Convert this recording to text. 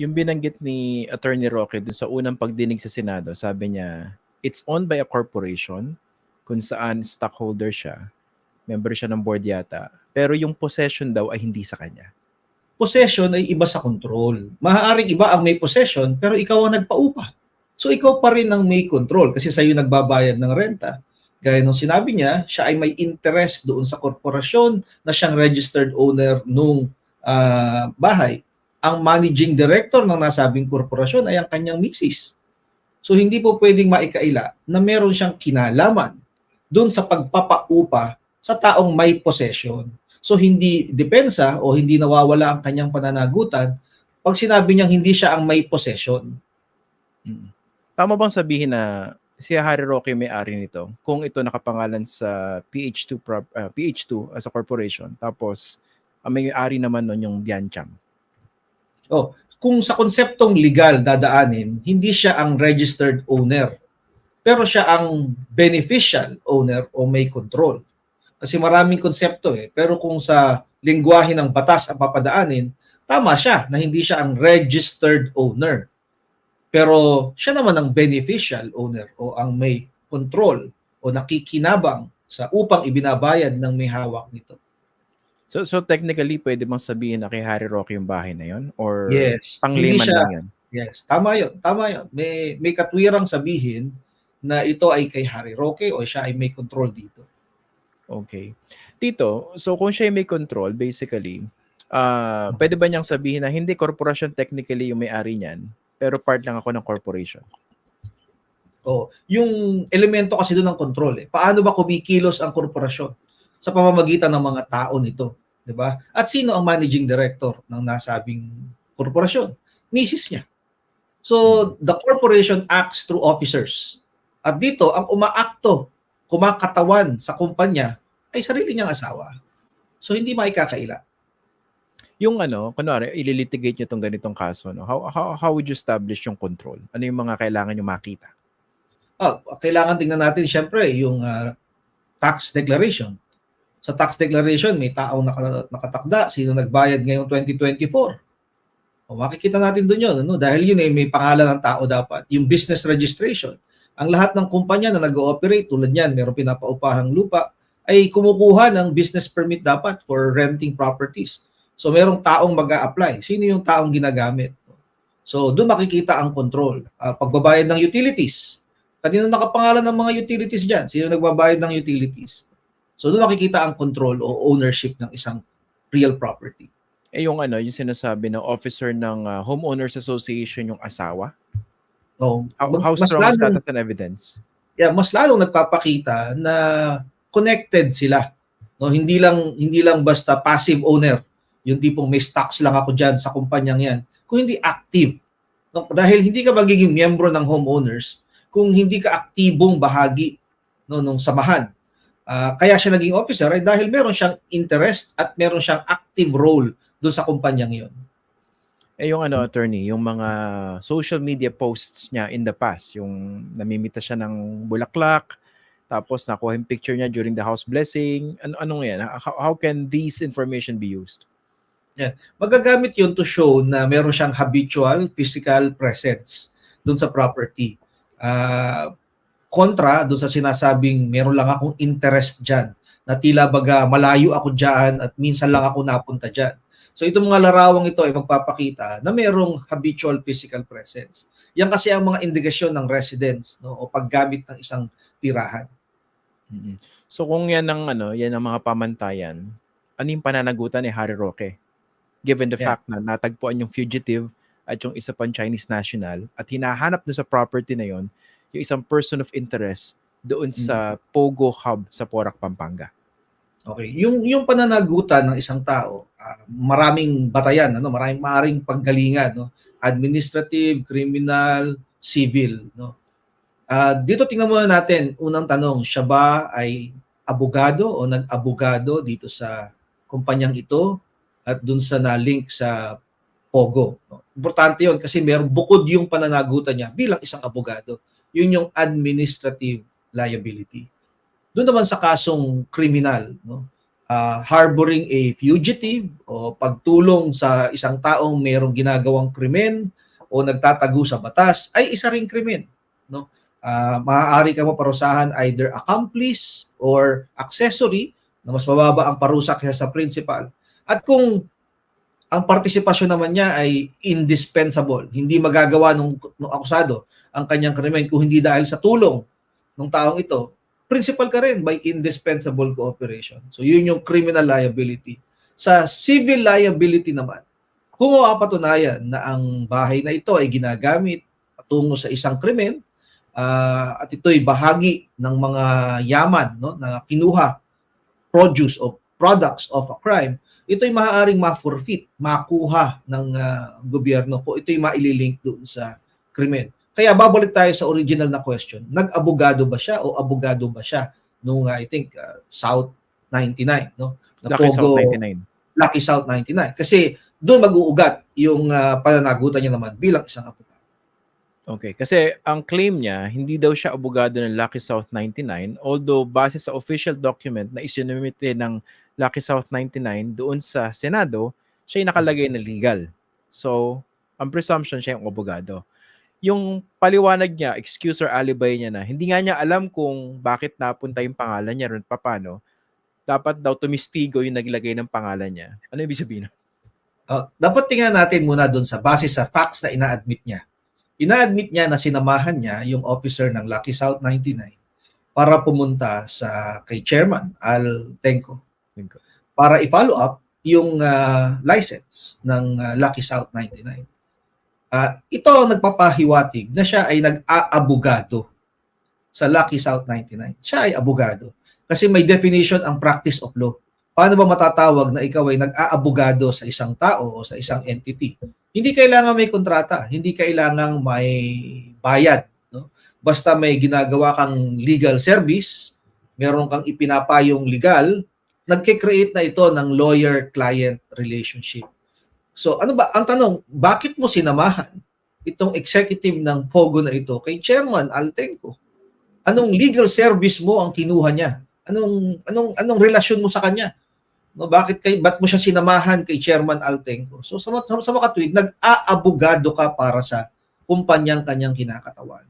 Yung binanggit ni Attorney Roque dun sa unang pagdinig sa Senado, sabi niya, it's owned by a corporation kung saan stockholder siya, member siya ng board yata, pero yung possession daw ay hindi sa kanya. Possession ay iba sa control. Maaaring iba ang may possession, pero ikaw ang nagpaupa. So ikaw pa rin ang may control kasi sa'yo nagbabayad ng renta. Gaya nung sinabi niya, siya ay may interest doon sa korporasyon na siyang registered owner nung ah, bahay. Ang managing director ng nasabing korporasyon ay ang kanyang misis. So hindi po pwedeng maikaila na meron siyang kinalaman doon sa pagpapaupa sa taong may possession. So hindi depensa o hindi nawawala ang kanyang pananagutan pag sinabi niyang hindi siya ang may possession. Mm. Tama bang sabihin na si Harry Roque may-ari nito kung ito nakapangalan sa PH2 prop, ah, PH2 as a corporation tapos ang may-ari naman nun yung Biancham. Kung sa konseptong legal dadaanin, hindi siya ang registered owner. Pero siya ang beneficial owner o may control. Kasi maraming konsepto eh. Pero kung sa lingwahe ng batas ang papadaanin, tama siya na hindi siya ang registered owner. Pero siya naman ang beneficial owner o ang may control o nakikinabang sa upang ibinabayad ng may hawak nito. So so technically pwede bang sabihin na kay Harry Roque yung bahay na yon or Yes. siya- lang yan? Yes, tama 'yon. Tama 'yon. May may katwirang sabihin na ito ay kay Harry Roque o siya ay may control dito. Okay. Tito, so kung siya yung may control, basically, ah pwede ba niyang sabihin na hindi corporation technically yung may-ari niyan, pero part lang ako ng corporation? O, yung elemento kasi doon ng control eh. Paano ba kumikilos ang korporasyon sa pamamagitan ng mga tao nito, 'di ba? At sino ang managing director ng nasabing korporasyon? Misis niya. So, the corporation acts through officers. At dito, ang umaakto, kumakatawan sa kumpanya ay sarili niyang asawa. So, hindi maikakaila. Yung ano, kunwari, ililitigate niyo tong ganitong kaso, no? How, how, how would you establish yung control? Ano yung mga kailangan niyo makita? Ah, kailangan tingnan natin siyempre yung ah, tax declaration. Sa tax declaration, may taong naka- nakatakda, sino nagbayad ngayong 2024. O makikita natin doon yun, ano? dahil yun eh, may pangalan ng tao dapat. Yung business registration. Ang lahat ng kumpanya na nag-ooperate, tulad yan, meron pinapaupahang lupa, ay kumukuha ng business permit dapat for renting properties. So merong taong mag apply Sino yung taong ginagamit? So doon makikita ang control. Ah, pagbabayad ng utilities, Kanino nakapangalan ng mga utilities dyan? Sino nagbabayad ng utilities? So doon makikita ang control o ownership ng isang real property. Eh yung ano, yung sinasabi ng officer ng ah, Homeowners Association yung asawa. So, How, how strong is that lalong- as an evidence? yeah, mas lalong nagpapakita na connected sila. No, hindi lang hindi lang basta passive owner, yung tipong may stocks lang ako diyan sa kumpanyang 'yan, kung hindi active. No, dahil hindi ka magiging miyembro ng homeowners kung hindi ka aktibong bahagi no nung samahan. Ah, kaya siya naging officer ay dahil meron siyang interest at meron siyang active role doon sa kumpanyang 'yon. Eh yung ano, attorney, yung mga social media posts niya in the past, yung namimita siya ng bulaklak, tapos nakuha yung picture niya during the house blessing. Ano anong yan? How, how can these information be used? magagamit yun to show na meron siyang habitual physical presence doon sa property. Ah, kontra doon sa sinasabing meron lang akong interest dyan na tila baga malayo ako dyan at minsan lang ako napunta dyan. So itong mga larawang ito ay magpapakita na merong habitual physical presence. Yan kasi ang mga indikasyon ng residence no, o paggamit ng isang tirahan. Mhm. So kung yan ang ano, yan ang mga pamantayan, ano yung pananagutan ni Harry Roque? Given the Yeah. fact na natagpuan yung fugitive at yung isa pang Chinese national at hinahanap doon sa property na yon yung isang person of interest doon sa Pogo Hub sa Porac, Pampanga. Okay, yung yung pananagutan ng isang tao, ah, maraming batayan, ano, maraming maaring paggalingan, no? Administrative, criminal, civil, no. Ah, dito tingnan muna natin, unang tanong, siya ba ay abogado o nag-abogado dito sa kumpanyang ito at dun sa na-link sa Pogo. No? Importante 'yon kasi meron bukod yung pananagutan niya bilang isang abogado. Yun yung administrative liability. Doon naman sa kasong kriminal, no? ah, harboring a fugitive o pagtulong sa isang taong mayroong ginagawang krimen o nagtatago sa batas ay isa ring krimen no Ah, maaari ka maparusahan either accomplice or accessory na mas mababa ang parusa kaysa sa principal at kung ang partisipasyon naman niya ay indispensable hindi magagawa nung, nung akusado ang kanyang krimen kung hindi dahil sa tulong ng taong ito principal ka rin by indispensable cooperation. So yun yung criminal liability. Sa civil liability naman, kung mapatunayan na ang bahay na ito ay ginagamit tungo sa isang krimen ah, at ito'y bahagi ng mga yaman no, na kinuha produce o products of a crime, ito'y maaaring ma-forfeit, makuha ng ah, gobyerno kung ito'y maililink doon sa krimen. Kaya babalik tayo sa original na question. Nag-abogado ba siya o abogado ba siya nung I think uh, South 99 no? Na Lucky South Pogo- 99. Lucky South 99 kasi doon mag-uugat yung uh, pananagutan niya naman bilang isang abogado. Okay, kasi ang claim niya, hindi daw siya abogado ng Lucky South 99, although base sa official document na isinumite ng Lucky South 99 doon sa Senado, siya yung nakalagay na legal. So, ang presumption siya yung abogado. Yung paliwanag niya, excuse or alibi niya na, hindi nga niya alam kung bakit napunta yung pangalan niya ron paano, dapat daw tumistigo yung naglagay ng pangalan niya. Ano ibig sabihin? Uh, dapat tingnan natin muna doon sa base sa facts na ina-admit niya. Ina-admit niya na sinamahan niya yung officer ng Lucky South 99 para pumunta sa kay Chairman Al Tenco. para i-follow up yung ah, license ng ah, Lucky South 99. Ah, ito nagpapahiwatig na siya ay nag-aabogado sa Lucky South 99. Siya ay abogado kasi may definition ang practice of law. Paano ba matatawag na ikaw ay nag-aabogado sa isang tao o sa isang entity? Hindi kailangan may kontrata, hindi kailangan may bayad, no? Basta may ginagawa kang legal service, meron kang ipinapayong legal, nagke-create na ito ng lawyer-client relationship. So ano ba, ang tanong, bakit mo sinamahan itong executive ng Pogo na ito kay Chairman Altenco? Anong legal service mo ang kinuha niya? Anong anong anong relasyon mo sa kanya? No, bakit kay bat mo siya sinamahan kay Chairman Altenco? So sa sa, sa makatuwid, nag-aabogado ka para sa kumpanyang kanyang kinakatawan.